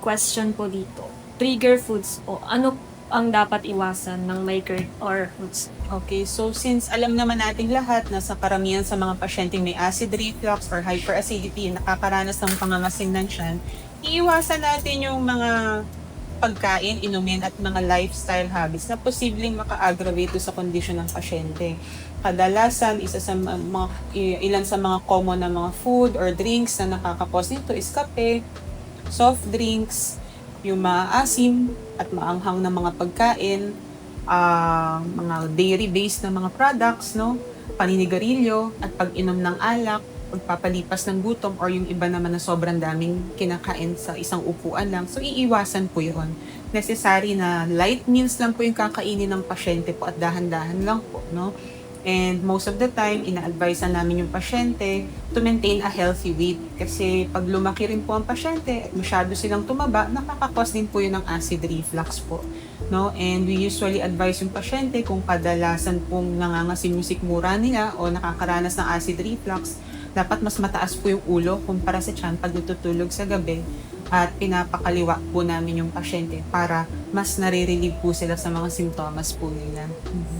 question po dito. Trigger foods po. Ano ang dapat iwasan ng GERD or foods? Okay, so since alam naman nating lahat na sa karamihan sa mga pasyenteng may acid reflux or hyperacidity nakakaranas ng pangangasim ng tiyan, iiwasan natin yung mga pagkain, inumin at mga lifestyle habits na posibleng maka-aggravate sa kondisyon ng pasyente. Kadalasan, isa sa mga, ilan sa mga common na mga food or drinks na nakakapos nito is kape, soft drinks, yung maasim at maanghang na mga pagkain, ah, mga dairy-based na mga products, no? Paninigarilyo at pag-inom ng alak, pagpapalipas ng gutom or yung iba naman na sobrang daming kinakain sa isang upuan lang. So, iiwasan po yun. Necessary na light meals lang po yung kakainin ng pasyente po at dahan-dahan lang po, no? And most of the time, ina-advise na namin yung pasyente to maintain a healthy weight. Kasi pag lumaki rin po ang pasyente at masyado silang tumaba, nakakakos din po yun ng acid reflux po. No? And we usually advise yung pasyente kung kadalasan pong nangangasim yung sikmura nila o nakakaranas ng acid reflux, dapat mas mataas po yung ulo kumpara sa tiyan pag natutulog sa gabi at pinapakaliwa po namin yung pasyente para mas nare-relieve po sila sa mga simptomas po nila.